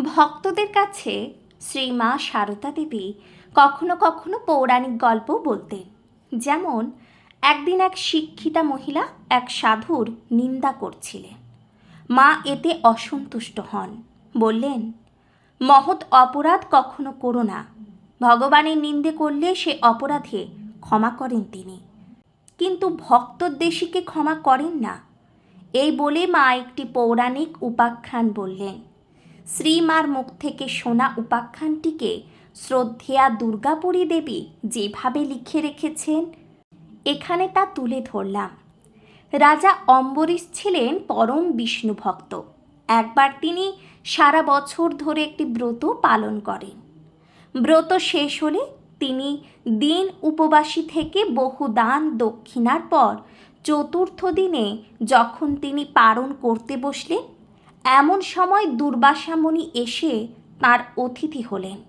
ভক্তদের কাছে শ্রীমা সারদা দেবী কখনো কখনো পৌরাণিক গল্প বলতেন। যেমন, একদিন এক শিক্ষিতা মহিলা এক সাধুর নিন্দা করছিলেন। মা এতে অসন্তুষ্ট হন। বললেন, মহৎ অপরাধ কখনো করো না। ভগবানের নিন্দে করলে সে অপরাধে ক্ষমা করেন তিনি। কিন্তু ভক্তদ্দেশীকে ক্ষমা করেন না। এই বলে মা একটি পৌরাণিক উপাখ্যান বললেন। শ্রীমার মুখ থেকে শোনা উপাখ্যানটিকে শ্রদ্ধেয়া দুর্গাপুরী দেবী যেভাবে লিখে রেখেছেন, এখানে তা তুলে ধরলাম। রাজা অম্বরীশ ছিলেন পরম বিষ্ণু ভক্ত। একবার তিনি সারা বছর ধরে একটি ব্রত পালন করেন। ব্রত শেষ হলে তিনি দিন উপবাসী থেকে বহু দান দক্ষিণার পর চতুর্থ দিনে যখন তিনি পালন করতে বসলেন এমন সময় দুর্বাসামণি এসে তার অতিথি হলেন।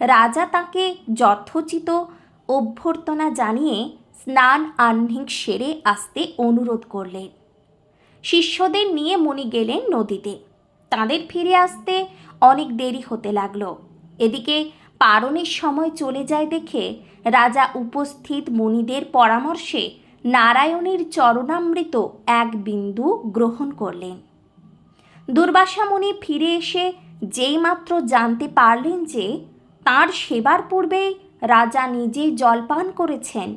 রাজা তাকে যথোচিত অভ্যর্থনা জানিয়ে স্নান আহ্নিক সেরে আসতে অনুরোধ করলেন। শিষ্যদের নিয়ে মুনি গেলেন নদীতে। তাদের ফিরে আসতে অনেক দেরি হতে লাগল। এদিকে পারণের সময় চলে যায় দেখে রাজা উপস্থিত মুনিদের পরামর্শে নারায়ণের চরণামৃত এক বিন্দু গ্রহণ করলেন। দুর্বাসা মুনি ফিরে এসে যেইমাত্র জানতে পারলেন যে তার সেবার পূর্বেই রাজা নিজেই জলপান করেছেন,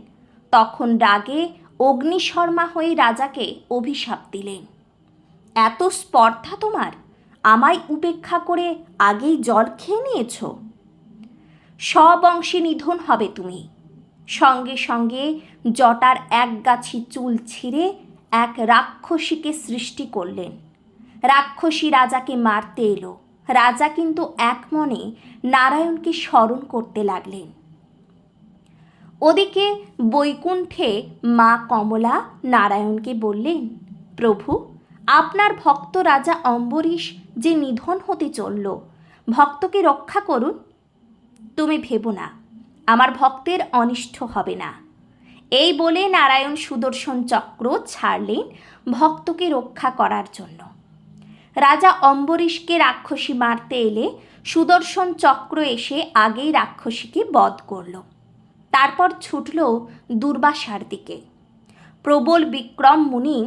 তখন রাগে অগ্নিশর্মা হয়ে রাজাকে অভিশাপ দিলেন। এত স্পর্ধা তোমার? আমায় উপেক্ষা করে আগেই জল খেয়ে নিয়েছ? সব অংশে নিধন হবে তুমি। সঙ্গে সঙ্গে জটার এক গাছি চুল ছিঁড়ে এক রাক্ষসীকে সৃষ্টি করলেন। রাক্ষসী রাজাকে মারতে এলো। রাজা কিন্তু এক মনে নারায়ণকে স্মরণ করতে লাগলেন। ওদিকে বৈকুণ্ঠে মা কমলা নারায়ণকে বললেন, প্রভু, আপনার ভক্ত রাজা অম্বরীশ যে নিধন হতে চলল, ভক্তকে রক্ষা করুন। তুমি ভেবো না, আমার ভক্তের অনিষ্ট হবে না। এই বলে নারায়ণ সুদর্শন চক্র ছাড়লেন ভক্তকে রক্ষা করার জন্য। রাজা অম্বরীশকে রাক্ষসী মারতে এলে সুদর্শন চক্র এসে আগেই রাক্ষসীকে বধ করল। তারপর ছুটল দুর্বাসার দিকে। প্রবল বিক্রম মুনি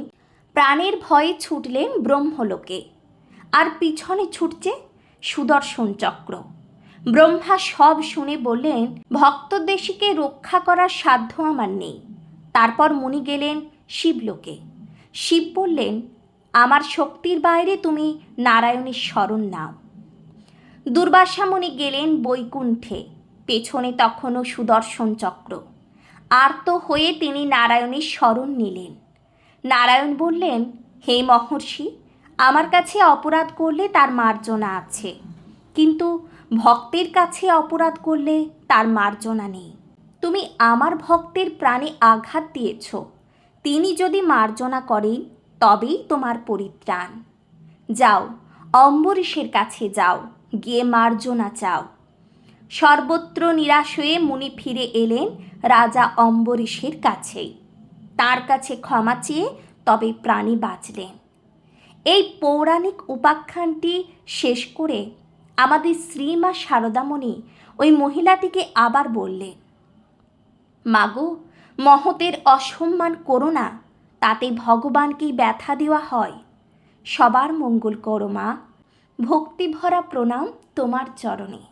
প্রাণের ভয়ে ছুটলেন ব্রহ্মলোকে। আর পিছনে ছুটছে সুদর্শন চক্র। ব্রহ্মা সব শুনে বললেন ভক্তদেশীকে রক্ষা করার সাধ্য আমার নেই। তারপর মুনি গেলেন শিবলোকে। শিব বললেন আমার শক্তির বাইরে তুমি নারায়ণের স্মরণ নাও। দুর্বাসামণি গেলেন বৈকুণ্ঠে, পেছনে তখনও সুদর্শন চক্র। আর্ত হয়ে তিনি নারায়ণের স্মরণ নিলেন। নারায়ণ বললেন, হে মহর্ষি, আমার কাছে অপরাধ করলে তার মার্জনা আছে। কিন্তু ভক্তের কাছে অপরাধ করলে তার মার্জনা নেই। তুমি আমার ভক্তের প্রাণে আঘাত দিয়েছ। তিনি যদি মার্জনা করেন তবেই তোমার পরিত্রাণ। যাও, অম্বরীশের কাছে যাও, গিয়ে মার্জনা চাও। সর্বত্র নিরাশ হয়ে মুনি ফিরে এলেন রাজা অম্বরীশের কাছেই। তার কাছে ক্ষমা চেয়ে তবে প্রাণী বাঁচলেন। এই পৌরাণিক উপাখ্যানটি শেষ করে আমাদের শ্রীমা শারদামণি ওই মহিলাটিকে আবার বললেন, মাগো, মহতের অসম্মান করো না। তাতে ভগবানকেই ব্যথা দেওয়া হয়। সবার মঙ্গল করো মা। ভক্তিভরা প্রণাম তোমার চরণে।